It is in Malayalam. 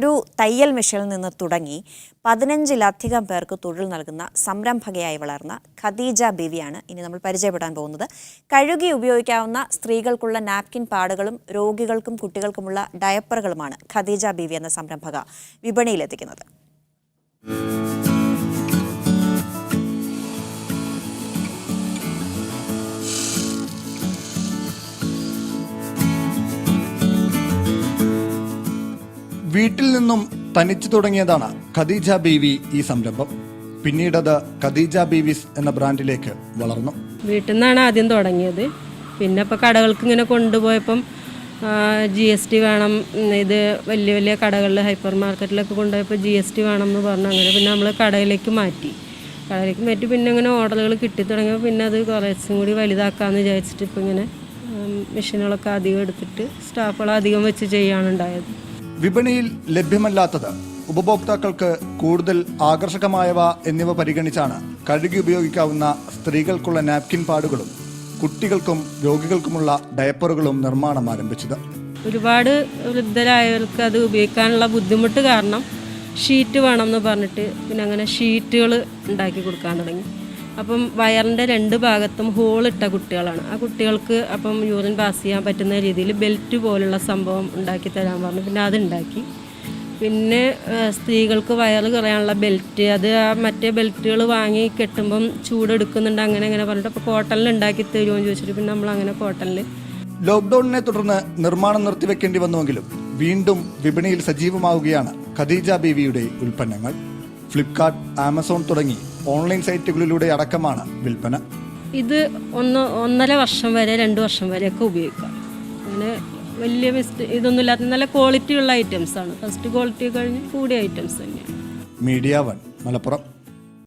ഒരു തയ്യൽ മെഷീനിൽ നിന്ന് തുടങ്ങി പതിനഞ്ചിലധികം പേർക്ക് തൊഴിൽ നൽകുന്ന സംരംഭകയായി വളർന്ന ഖദീജ ബിവിയാണ് ഇനി നമ്മൾ പരിചയപ്പെടാൻ പോകുന്നത്. കഴുകി ഉപയോഗിക്കാവുന്ന സ്ത്രീകൾക്കുള്ള നാപ്കിൻ പാടുകളും രോഗികൾക്കും കുട്ടികൾക്കുമുള്ള ഡയപ്പറുകളുമാണ് ഖദീജ ബിവി എന്ന സംരംഭക വിപണിയിലെത്തിക്കുന്നത്. വീട്ടിൽ നിന്നും തനിച്ചു തുടങ്ങിയതാണ് ഖദീജ ബീവി ഈ സംരംഭം. പിന്നീടത് ഖദീജ ബീവിസ് എന്ന ബ്രാൻഡിലേക്ക് വളർന്നു. വീട്ടിൽ നിന്നാണ് ആദ്യം തുടങ്ങിയത്. പിന്നെ ഇപ്പോൾ കടകൾക്ക് ഇങ്ങനെ കൊണ്ടുപോയപ്പം ജി എസ് ടി വേണം ഇത് വലിയ വലിയ കടകളിൽ ഹൈപ്പർ മാർക്കറ്റിലൊക്കെ കൊണ്ടുപോയപ്പോൾ ജി എസ് ടി വേണം എന്ന് പറഞ്ഞു. അങ്ങനെ പിന്നെ നമ്മൾ കടയിലേക്ക് മാറ്റി. കടയിലേക്ക് മാറ്റി പിന്നെ ഇങ്ങനെ ഓർഡറുകൾ കിട്ടി തുടങ്ങിയപ്പോൾ പിന്നെ അത് കുറച്ചും കൂടി വലുതാക്കാമെന്ന് വിചാരിച്ചിട്ട് ഇപ്പം ഇങ്ങനെ മെഷീനുകളൊക്കെ അധികം എടുത്തിട്ട് സ്റ്റാഫുകൾ അധികം വെച്ച് ചെയ്യാണ് ഉണ്ടായത് വിപണിയിൽ ലഭ്യമല്ലാത്തത് ഉപഭോക്താക്കൾക്ക് കൂടുതൽ ആകർഷകമായവ എന്നിവ പരിഗണിച്ചാണ് കഴുകി ഉപയോഗിക്കാവുന്ന സ്ത്രീകൾക്കുള്ള നാപ്കിൻ പാടുകളും കുട്ടികൾക്കും രോഗികൾക്കുമുള്ള ഡയപ്പറുകളും നിർമ്മാണം ആരംഭിച്ചത്. ഒരുപാട് വൃദ്ധരായവർക്ക് അത് ഉപയോഗിക്കാനുള്ള ബുദ്ധിമുട്ട് കാരണം ഷീറ്റ് വേണം എന്ന് പറഞ്ഞിട്ട് പിന്നെ അങ്ങനെ ഷീറ്റുകൾ ഉണ്ടാക്കി കൊടുക്കാൻ തുടങ്ങി. അപ്പം വയറിന്റെ രണ്ട് ഭാഗത്തും ഹോൾ ഇട്ട കുട്ടികളാണ്. ആ കുട്ടികൾക്ക് അപ്പം യൂറിൻ പാസ് ചെയ്യാൻ പറ്റുന്ന രീതിയിൽ ബെൽറ്റ് പോലുള്ള സംഭവം ഉണ്ടാക്കി തരാൻ പറഞ്ഞു. പിന്നെ അതുണ്ടാക്കി പിന്നെ സ്ത്രീകൾക്ക് വയറ് കുറയാനുള്ള ബെൽറ്റ് അത് മറ്റേ ബെൽറ്റുകൾ വാങ്ങി കെട്ടുമ്പം ചൂടെടുക്കുന്നുണ്ട് അങ്ങനെ അങ്ങനെ പറഞ്ഞിട്ട് അപ്പോൾ കോട്ടണിൽ ഉണ്ടാക്കി തരുമോ എന്ന് ചോദിച്ചിട്ട് പിന്നെ നമ്മൾ അങ്ങനെ കോട്ടണിൽ ലോക്ക്ഡൌണിനെ തുടർന്ന് നിർമ്മാണം നിർത്തിവെക്കേണ്ടി വന്നുവെങ്കിലും വീണ്ടും വിപണിയിൽ സജീവമാവുകയാണ് ഖദീജ ബീവിയുടെ ഉൽപ്പന്നങ്ങൾ. ഫ്ലിപ്കാർട്ട് ആമസോൺ തുടങ്ങി ഓൺലൈൻ സൈറ്റുകളിലൂടെ അടക്കമാണ് വിൽപ്പന. ഇത് ഒന്ന് ഒന്നര വർഷം വരെ രണ്ട് വർഷം വരെയൊക്കെ ഉപയോഗിക്കാം അങ്ങനെ വലിയ മിസ്റ്റ് ഇതൊന്നും ഇല്ലാത്ത നല്ല ക്വാളിറ്റി ഉള്ള ഐറ്റംസ് ആണ്. ഫസ്റ്റ് ക്വാളിറ്റി കഴിഞ്ഞ് കൂടിയ ഐറ്റംസ് തന്നെയാണ്. Media one Malappuram.